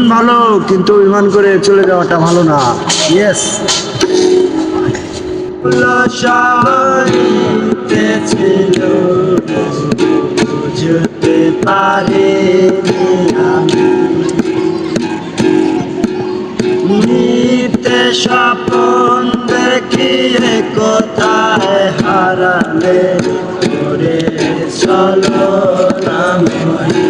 অভিমান ভালো, কিন্তু অভিমান করে চলে যাওয়াটা ভালো না। ইয়েস পারে নিতে স্বপন দেখিয়ে কোথায় হারালে চলো রামহরি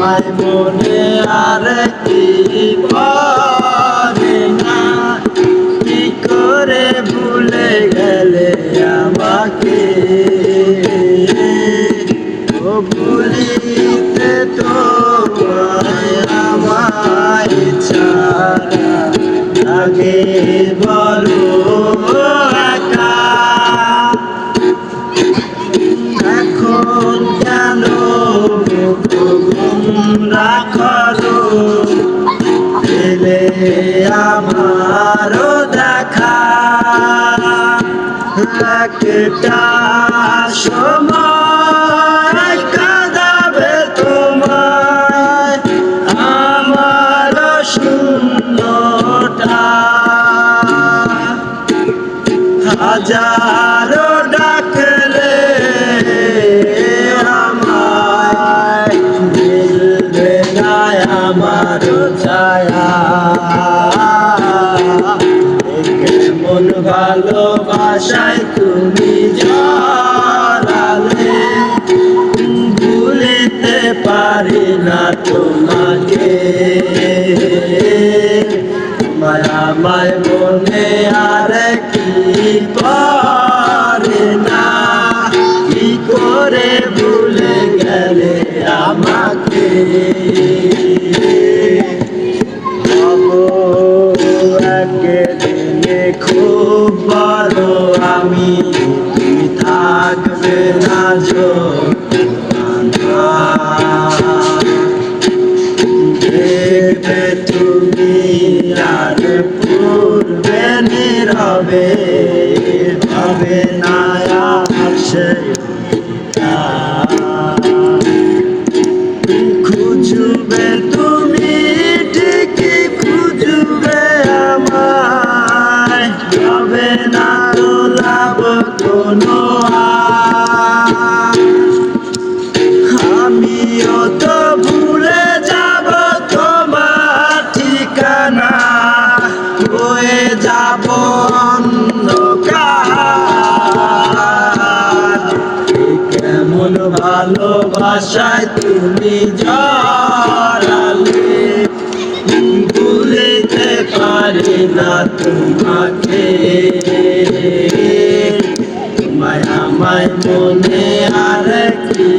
মারামায় মনে আর কি পড়ে না? কি করে ভুলে গেলে আমাকে? ও ভুলিতে তো আমায় ছাড়া লাগে বলো রাখল এলে আমারও দেখা। একটা সময় কাঁদাবে তোমায়। আমার শূন্যটা হাজারো ডাকলে আমার ছায়া। এ কেমন ভালোবাসায় তুমি জড়ালে। ভুলিতে পারি না তোমাকে। মায়ামায় মনে আর কি পারে না? আমি তুমি থাকবে না দেখবে তুমি আর পূর্বে নীরবে হবে না আসে হয়ে যাব অন্ধকার। কেমন ভালোবাসায় তুমি জড়ালে? ভুলিতে পারি না তোমাকে। তোমায় আমায় মনে আর কি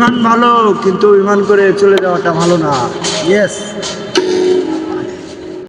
অভিমান ভালো কিন্তু ইমান করে চলে যাওয়াটা ভালো না। ইয়েস